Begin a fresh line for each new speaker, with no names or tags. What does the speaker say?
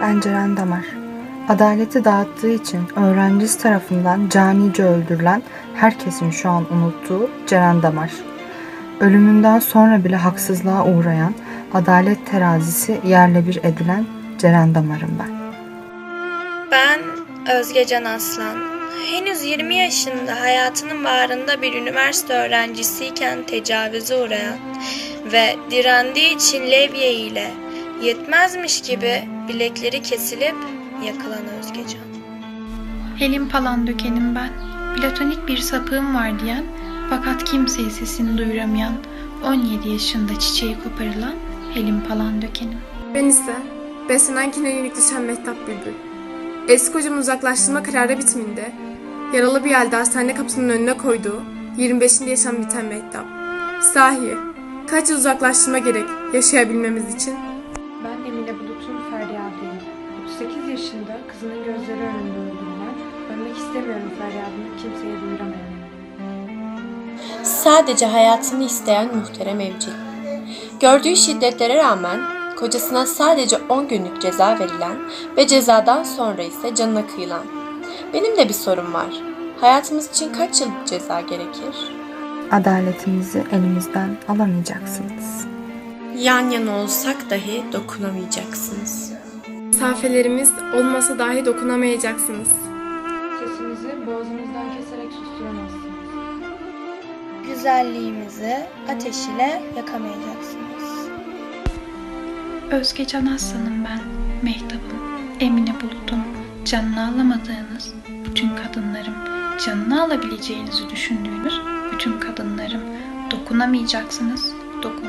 Ben Ceren Damar. Adaleti dağıttığı için öğrencisi tarafından canice öldürülen herkesin şu an unuttuğu Ceren Damar. Ölümünden sonra bile haksızlığa uğrayan, adalet terazisi yerle bir edilen Ceren Damar'ım ben.
Ben Özgecan Aslan. Henüz 20 yaşında hayatının baharında bir üniversite öğrencisiyken tecavüze uğrayan ve direndiği için levye ile yetmezmiş gibi bilekleri kesilip yakılan Özgecan.
Helin palan dökenim ben. Platonik bir sapığım var diyen fakat kimseye sesini duyuramayan 17 yaşında çiçeği koparılan Helin palan dökenim.
Ben ise beslenen kine yenik düşen Mehtap Bülbül. Eski kocamın uzaklaştırma kararı bitiminde yaralı bir halde hastane kapısının önüne koyduğu 25. yaşam biten Mehtap. Sahi kaç yıl uzaklaştırma gerek yaşayabilmemiz için?
Yaşında kızının gözleri önünde öldürülen, ölmek istemiyorum feryadını kimseye duyuramayan.
Sadece hayatını isteyen muhterem evcil. Gördüğü şiddetlere rağmen kocasına sadece 10 günlük ceza verilen ve cezadan sonra ise canına kıyılan. Benim de bir sorum var. Hayatımız için kaç yıl ceza gerekir?
Adaletimizi elimizden alamayacaksınız.
Yan yana olsak dahi dokunamayacaksınız.
Mesafelerimiz olmasa dahi dokunamayacaksınız.
Sesimizi boğazımızdan keserek susturamazsınız.
Güzelliğimizi ateş ile yakamayacaksınız.
Özgecan Aslan'ım ben, Mehtap'ım, Emine Bulut'um. Canını alamadığınız bütün kadınlarım, canını alabileceğinizi düşündüğünüz bütün kadınlarım. Dokunamayacaksınız, dokunmayacaksınız.